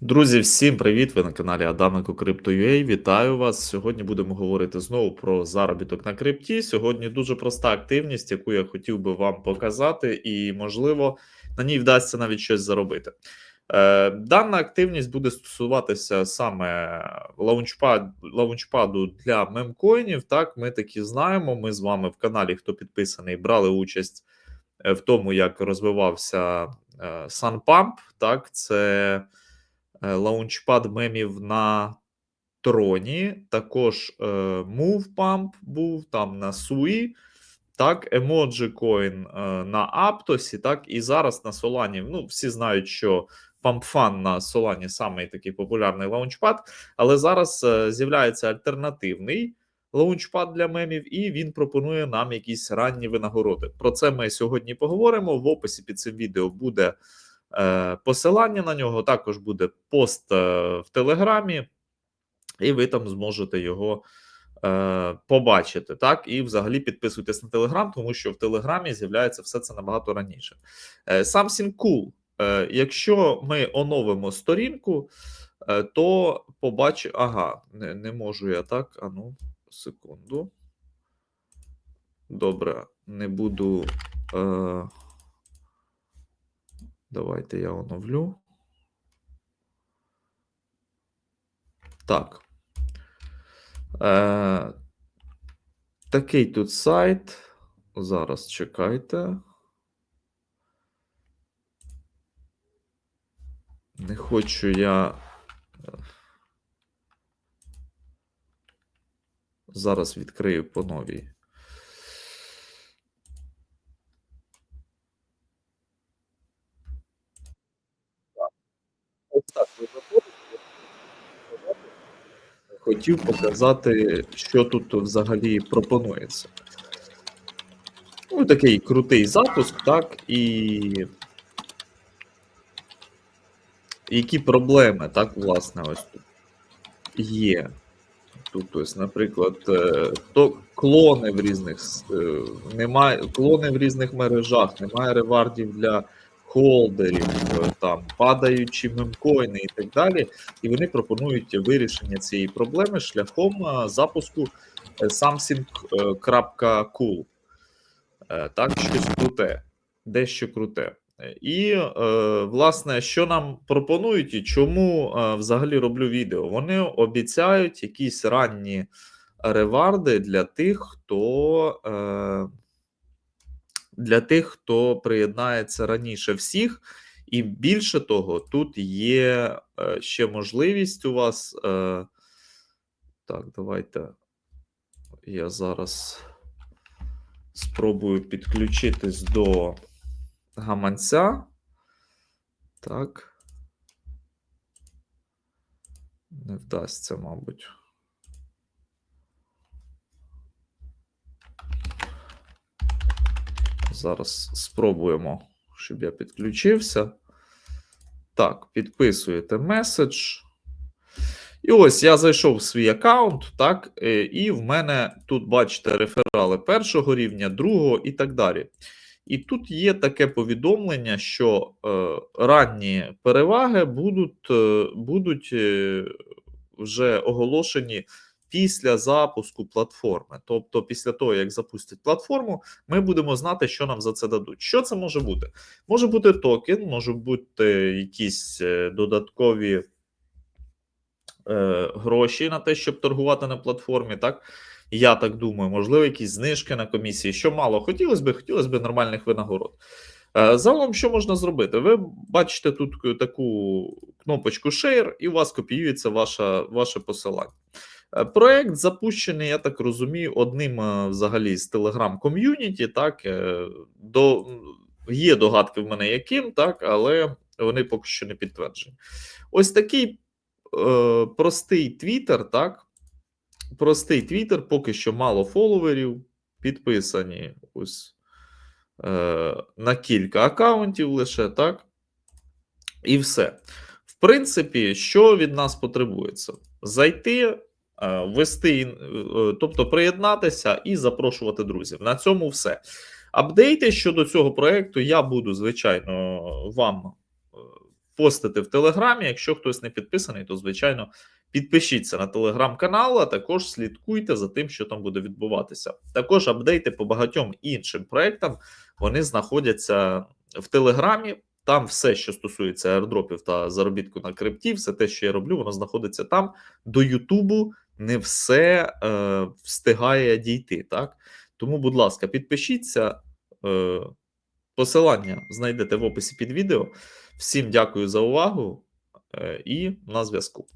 Друзі, всім привіт! Ви на каналі Адамико Crypto.ua. Вітаю вас. Сьогодні будемо говорити знову про заробіток на крипті. Сьогодні дуже проста активність, яку я хотів би вам показати, і, можливо, на ній вдасться навіть щось заробити. Е, Дана активність буде стосуватися саме лаунчпад, лаунчпаду для мемкоїнів. Так, ми такі знаємо. Ми з вами в каналі, хто підписаний, брали участь е, в тому, як розвивався е, SunPump. Так, це. Е, лаунчпад мемів на троні. Також е, MovePump був там на Sui, так, Coin е, на Аптосі, так, і зараз на Solana. Ну, всі знають, що PumpFun на Solana самий такий популярний лаунчпад, але зараз е, з'являється альтернативний. Лаунчпад для мемів, і він пропонує нам якісь ранні винагороди. Про це ми сьогодні поговоримо. В описі під цим відео буде Е, посилання на нього також буде пост е, в Телеграмі, і ви там зможете його е, побачити. Так, і взагалі підписуйтесь на Телеграм, тому що в Телеграмі з'являється все це набагато раніше. Something cool. Якщо ми оновимо сторінку, то побачу. Ага, не не можу я так. Ану, секунду. Добре, не буду. Е... Давайте я оновлю. Так. Е, Такий тут сайт. Зараз чекайте. Не хочу я. Е, зараз відкрию по новій. Хотів показати, що тут взагалі пропонується. Ну, такий крутий запуск, так, і. Які проблеми, так, власне, ось тут є. Тут, ось, наприклад, е, то клони в різних е, немає, клони в різних мережах, немає ревардів для холдерів, е, там падаючі мемкоїни і так далі. І вони пропонують вирішення цієї проблеми шляхом е, запуску е, something.cool. Так, щось круте, дещо круте. І, власне, що нам пропонують і чому взагалі роблю відео? Вони обіцяють якісь ранні реварди для тих, хто для тих, хто приєднається раніше всіх. І більше того, тут є е, ще можливість у вас. Е, так, давайте я зараз спробую підключитись до гаманця. Так. Не вдасться, мабуть. Зараз спробуємо, щоб я підключився. Так, підписуєте меседж. І ось я зайшов в свій аккаунт, так, е, і в мене тут, бачите, реферали першого рівня, другого і так далі. І тут є таке повідомлення, що е, ранні переваги будуть, е, будуть е, вже оголошені після запуску платформи. Тобто, після того, як запустять платформу, ми будемо знати, що нам за це дадуть. Що це може бути? Може бути токен, може бути якісь е, додаткові е, гроші на те, щоб торгувати на платформі. так? Я так думаю, можливо, якісь знижки на комісії. Що мало хотілося б, хотілося б нормальних винагород. Е, загалом, що можна зробити? Ви бачите тут таку кнопочку Share, і у вас копіюється ваша, ваше посилання. Е, проект запущений, я так розумію, одним е, взагалі з Telegram ком'юніті. Так е, до є догадки в мене, яким, так, але вони поки що не підтверджені. Ось такий е, простий твіттер, так. Простий твіттер, поки що мало фоловерів, підписані ось е, на кілька аккаунтів лише, так. І все. В принципі, що від нас потребується? Зайти Е, ввести, е, тобто приєднатися і запрошувати друзів. На цьому все. Апдейти щодо цього проекту я буду, звичайно, вам е, постити в Телеграмі. Якщо хтось не підписаний, то звичайно підпишіться на телеграм-канал, а також слідкуйте за тим, що там буде відбуватися. Також апдейти по багатьом іншим проектам вони знаходяться в Телеграмі. Там все, що стосується аердропів та заробітку на крипті, все те, що я роблю, воно знаходиться там. До Ютубу не все е, встигає дійти. Так? Тому, будь ласка, підпишіться. Е, посилання знайдете в описі під відео. Всім дякую за увагу е, і на зв'язку.